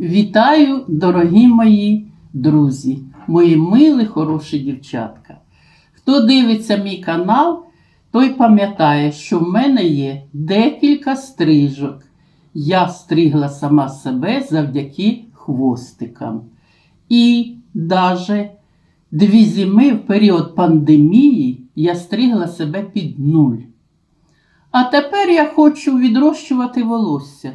Вітаю, дорогі мої друзі, мої милі, хороші дівчатка. Хто дивиться мій канал, той пам'ятає, що в мене є декілька стрижок. Я стригла сама себе завдяки хвостикам. І даже дві зими в період пандемії я стригла себе під нуль. А тепер я хочу відрощувати волосся.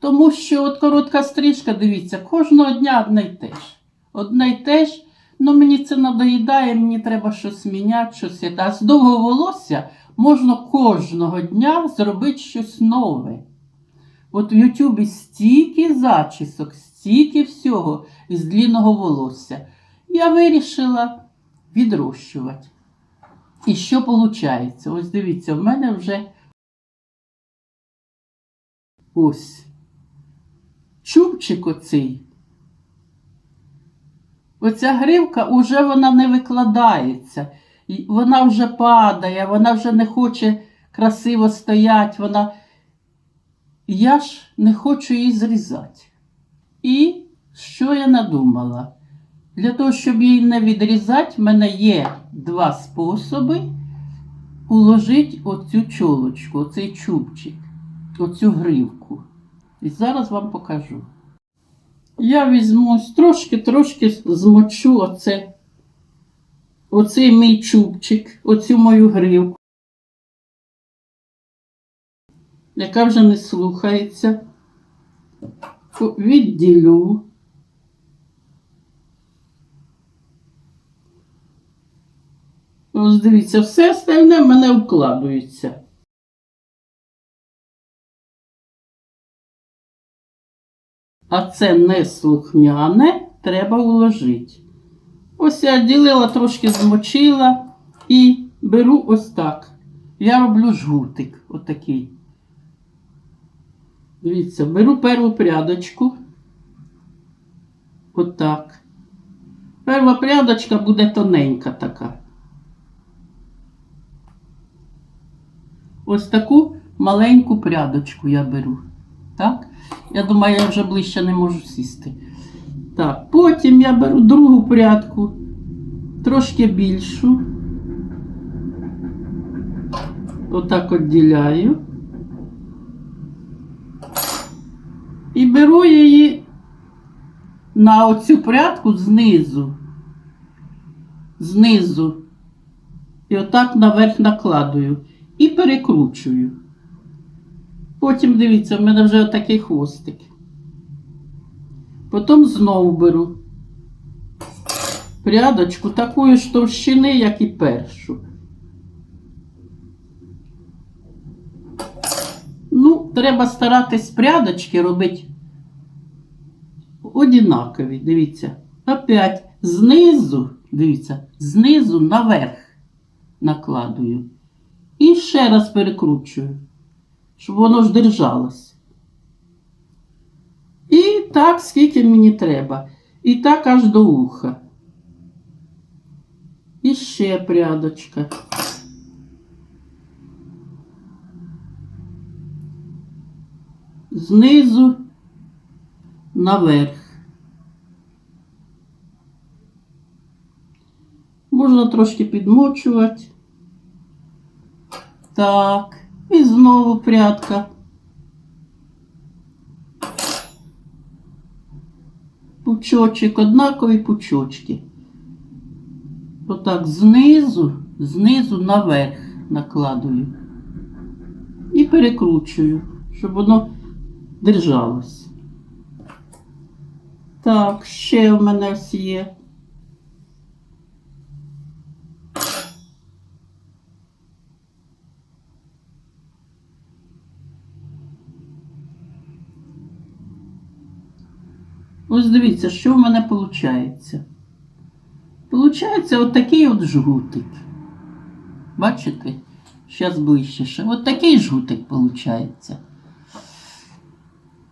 Тому що от коротка стрижка, дивіться, кожного дня одне й те ж. Одне й те ж, ну мені це надоїдає, мені треба щось міняти, щось. А з довгого волосся можна кожного дня зробити щось нове. От в Ютубі стільки зачісок, стільки всього із длінного волосся. Я вирішила відрощувати. І що виходить? Ось дивіться, в мене вже ось чубчик оцей. Оця гривка уже вона не викладається. Вона вже падає, вона вже не хоче красиво стояти. Вона... Я ж не хочу її зрізати. І що я надумала? Для того, щоб її не відрізати, в мене є два способи уложити оцю чолочку, оцей чубчик, оцю гривку. І зараз вам покажу. Я візьму трошки-трошки змочу оце, оцей мій чубчик, оцю мою гривку, яка вже не слухається. Відділю. Ось дивіться, все остальне в мене вкладується. А це не слухняне, треба уложити. Ось я ділила, трошки змочила і беру ось так. Я роблю жгутик отакий. Дивіться, беру перву прядочку. Отак. Перша прядочка буде тоненька така. Ось таку маленьку прядочку я беру. Так? Я думаю, я вже ближче не можу сісти. Так, потім я беру другу прядку, трошки більшу. Отак відділяю. І беру її на оцю прядку знизу. Знизу. І отак наверх накладую. І перекручую. Потім дивіться, в мене вже отакий хвостик. Потім знову беру прядочку такої ж товщини, як і першу. Ну, треба старатись прядочки робити однакові. Дивіться. Опять знизу, дивіться, знизу наверх накладую. І ще раз перекручую щоб воно ж держалось. І так, скільки мені треба. І так аж до уха. І ще прядочка. Знизу наверх. Можна трошки підмочувати. Так. Знову прядка. Пучочок, однакові пучочки. Отак знизу, знизу наверх накладую. І перекручую, щоб воно держалось. Так, ще в мене ось є. Ось дивіться, що в мене виходить. Получається от такий от жгутик. Бачите? Зараз ближче ще. От такий жгутик виходить.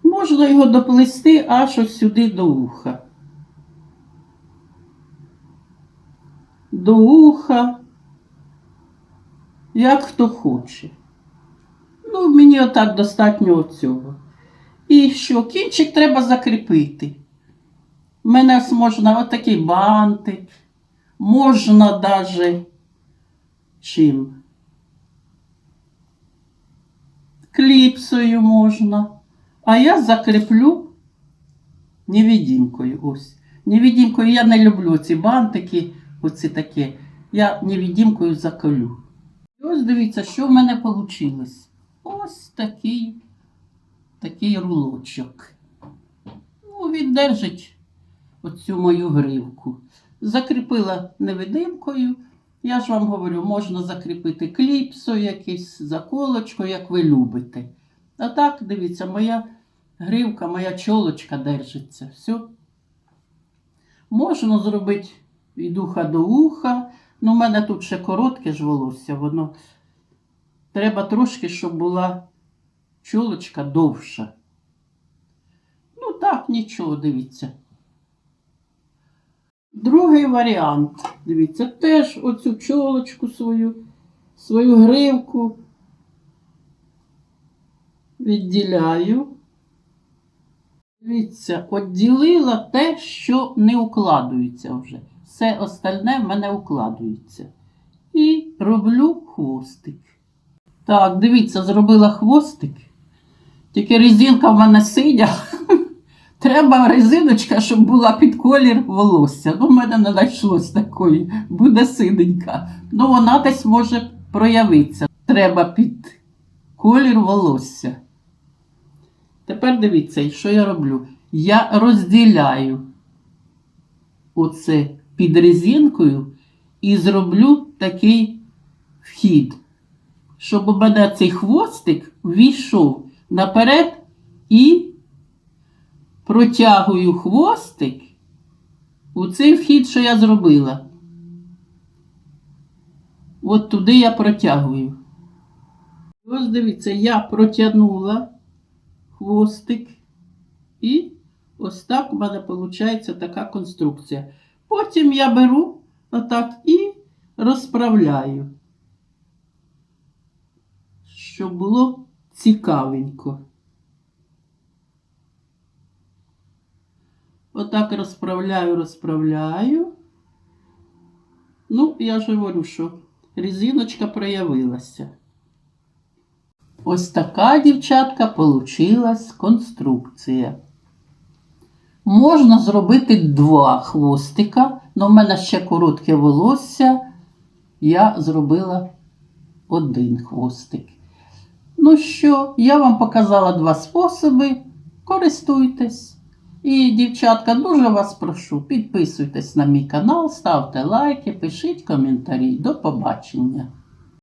Можна його доплести аж ось сюди до уха. До уха, як хто хоче. Ну, мені отак достатньо цього. І що? Кінчик треба закріпити. У мене можна отакий бантик, можна даже чим? Кліпсою можна. А я закріплю невидімкою. Ось. Невидімкою я не люблю ці бантики, оці такі. Я невидімкою заколю. І ось дивіться, що в мене вийшло. Ось такий, такий рулочок. Ну, він держить оцю мою гривку. Закріпила невидимкою. Я ж вам говорю, можна закріпити кліпсою, якийсь заколочкою, як ви любите. А так, дивіться, моя гривка, моя чолочка держиться. Все. Можна зробити від уха до уха. Ну, у мене тут ще коротке ж волосся, воно треба трошки, щоб була чолочка довша. Ну так, нічого, дивіться. Другий варіант. Дивіться, теж оцю чолочку свою, свою гривку відділяю. Дивіться, відділила те, що не укладується вже. Все остальне в мене укладується. І роблю хвостик. Так, дивіться, зробила хвостик. Тільки резинка в мене синя. Треба резиночка, щоб була під колір волосся. Ну, в мене не знайшлось такої, буде синенька. Ну, вона десь може проявитися. Треба під колір волосся. Тепер дивіться, що я роблю. Я розділяю оце під резинкою і зроблю такий вхід, щоб у мене цей хвостик війшов наперед і протягую хвостик у цей вхід, що я зробила. От туди я протягую. Ось дивіться, я протягнула хвостик. І ось так у мене виходить така конструкція. Потім я беру отак і розправляю, щоб було цікавенько. Отак розправляю, розправляю. Ну, я ж говорю, що резиночка проявилася. Ось така, дівчатка, получилась конструкція. Можна зробити два хвостика, але в мене ще коротке волосся. Я зробила один хвостик. Ну що, я вам показала два способи. Користуйтесь. І, дівчатка, дуже вас прошу, підписуйтесь на мій канал, ставте лайки, пишіть коментарі. До побачення!